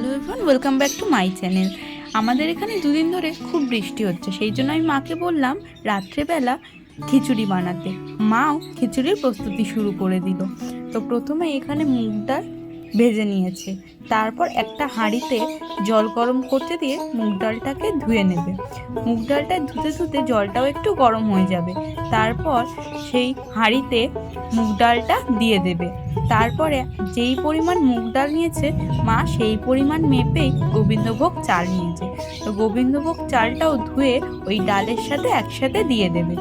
Hello everyone welcome back to my channel আমাদের এখানে দুদিন ধরে খুব বৃষ্টি হচ্ছে, সেই জন্য আমি মাকে বললাম রাত্রেবেলা খিচুড়ি বানাতে। মাও খিচুড়ির প্রস্তুতি শুরু করে দিল। তো প্রথমে এখানে মুগ ডাল ভেজে নিয়েছে। তারপর একটা হাঁড়িতে জল গরম করতে দিয়ে মুগ ডালটাকে ধুয়ে নেবে। মুগ ডালটা ধুতে ধুতে জলটাও একটু গরম হয়ে যাবে। তারপর সেই হাঁড়িতে মুগ ডালটা দিয়ে দেবে। তারপরে যেই পরিমাণ মুগ ডাল নিয়েছে, মা সেই পরিমাণ মেপেই গোবিন্দভোগ চাল নিয়েছে। তো গোবিন্দভোগ চালটাও ধুয়ে ওই ডালের সাথে একসাথে দিয়ে দেবে।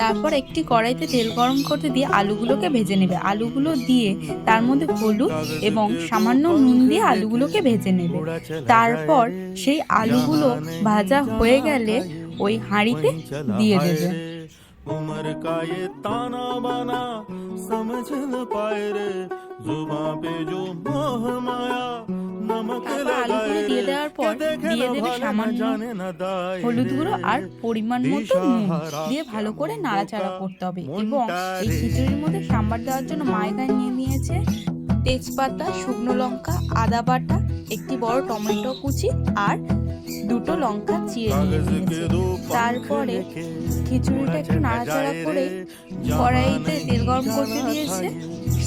তারপর একটি কড়াইতে তেল গরম করতে দিয়ে আলুগুলোকে ভেজে নেবে আলুগুলো দিয়ে তার মধ্যে হলুদ এবং সামান্য নুন দিয়ে আলুগুলোকে ভেজে নেবে তারপর সেই আলুগুলো ভাজা হয়ে গেলে ওই হাঁড়িতে দিয়ে দেবে उमर का ये ताना बाना समझ न पाए रे जुबा पे जो मोह माया नमक তারপর আলুগুলো দিয়ে পর দিয়ে দেবে সামান্য হলুদ গুঁড়ো আর পরিমাণ মতো নুন দিয়ে ভালো করে নাড়াচাড়া করতে হবে এবং এই খিচুড়ির মধ্যে সাম্বার দেওয়ার জন্য মা নিয়ে নিয়েছে তেজপাতা শুকনো লঙ্কা আদা বাটা একটি বড় টমেটো কুচি আর দুটো লঙ্কা চিড়ে নিয়ে নিয়েছে। তারপরে খিচুড়িটা একটু নাড়াচাড়া করে কড়াইতে তেল গরম করতে দিয়েছে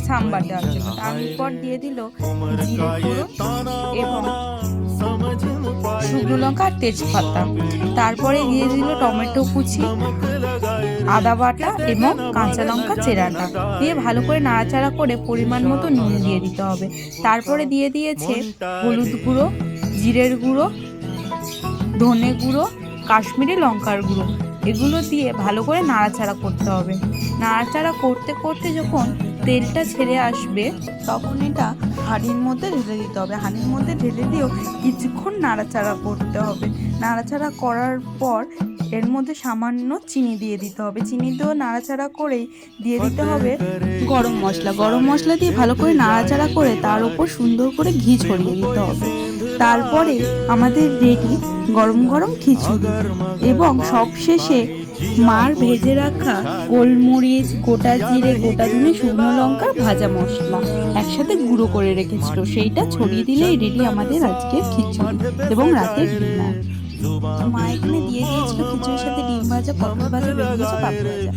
সাম্বার দেওয়ার জন্য। তারপর দিয়ে দিল জিরে গুঁড়ো এবং শুকনো লঙ্কা আর তেজপাতা। তারপরে দিয়ে দিল টমেটো কুচি, আদা বাটা এবং কাঁচা লঙ্কা চেরাটা। দিয়ে ভালো করে নাড়াচাড়া করে পরিমাণ মতো নুন দিয়ে দিতে হবে। তারপরে দিয়ে দিয়েছে হলুদ গুঁড়ো, জিরের গুঁড়ো, ধনে গুঁড়ো, কাশ্মীরি লঙ্কার গুঁড়ো। এগুলো দিয়ে ভালো করে নাড়াচাড়া করতে হবে। নাড়াচাড়া করতে করতে যখন তেলটা ছেড়ে আসবে, তখন এটা হাঁড়ির মধ্যে ঢেলে দিতে হবে। হাঁড়ির মধ্যে ঢেলে দিয়েও কিছুক্ষণ নাড়াচাড়া করতে হবে। নাড়াচাড়া করার পর এর মধ্যে সামান্য চিনি দিয়ে দিতে হবে। চিনি দিয়েও নাড়াচাড়া করেই দিয়ে দিতে হবে। গরম মশলা। গরম মশলা দিয়ে ভালো করে নাড়াচাড়া করে তার উপর সুন্দর করে ঘি ছড়িয়ে দিতে হবে। তারপরে আমাদের রেডি গরম গরম খিচুড়ি। এবং সবশেষে মার ভেজে রাখা গোলমরিচ, গোটা জিরে, গোটা ধনে, শুকনো লঙ্কা, ভাজা মশলা একসাথে গুঁড়ো করে রেখেছিল। সেইটা ছড়িয়ে দিলেই রেডি আমাদের আজকে খিচুড়ি এবং রাতের ডিনার মা এখানে দিয়ে দিয়েছিল খিচুড়ির সাথে ডিম ভাজা, পটল ভাজা ভাজা পাপড় ভাজা।